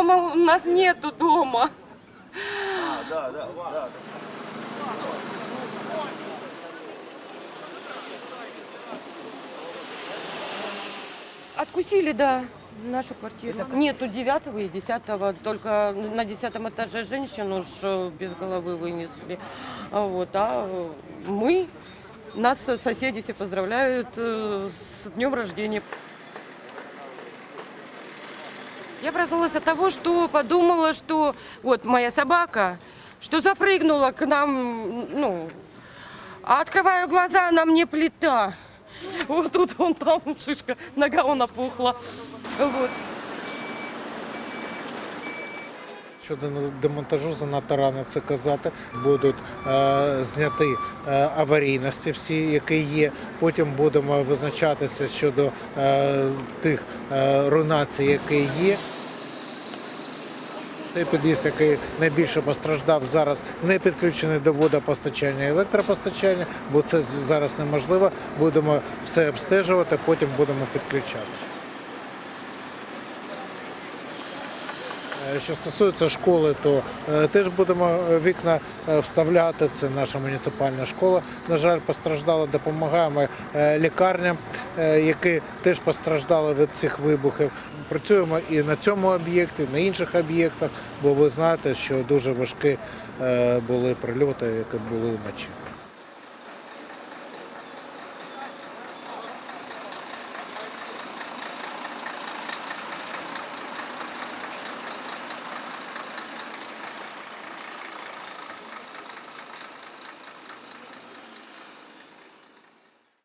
дома у нас нету дома. Откусили, да, нашу квартиру. Нету девятого и десятого, только на десятом этаже женщину ж э, без головы вынесли. А Вот, а э, мы, нас соседи все поздравляют э, с днем рождения. Я проснулась от того, что подумала, что вот моя собака, что запрыгнула к нам, ну, а открываю глаза, она мне плита. Вот тут вон там шишка, нога вон опухла. Вот. Щодо демонтажу занадто рано це казати. Будуть е, зняти е, аварійності, всі, які є. Потім будемо визначатися щодо е, тих е, руйнацій, які є. Той під'їзд, який найбільше постраждав зараз, не підключений до водопостачання електропостачання, бо це зараз неможливо. Будемо все обстежувати, потім будемо підключати. Що стосується школи, то е, теж будемо е, вікна е, вставляти. Це наша муніципальна школа. На жаль, постраждала. Допомагаємо е, лікарням, е, які теж постраждали від цих вибухів. Працюємо і на цьому об'єкті, і на інших об'єктах, бо ви знаєте, що дуже важкі е, були прильоти, які були вночі.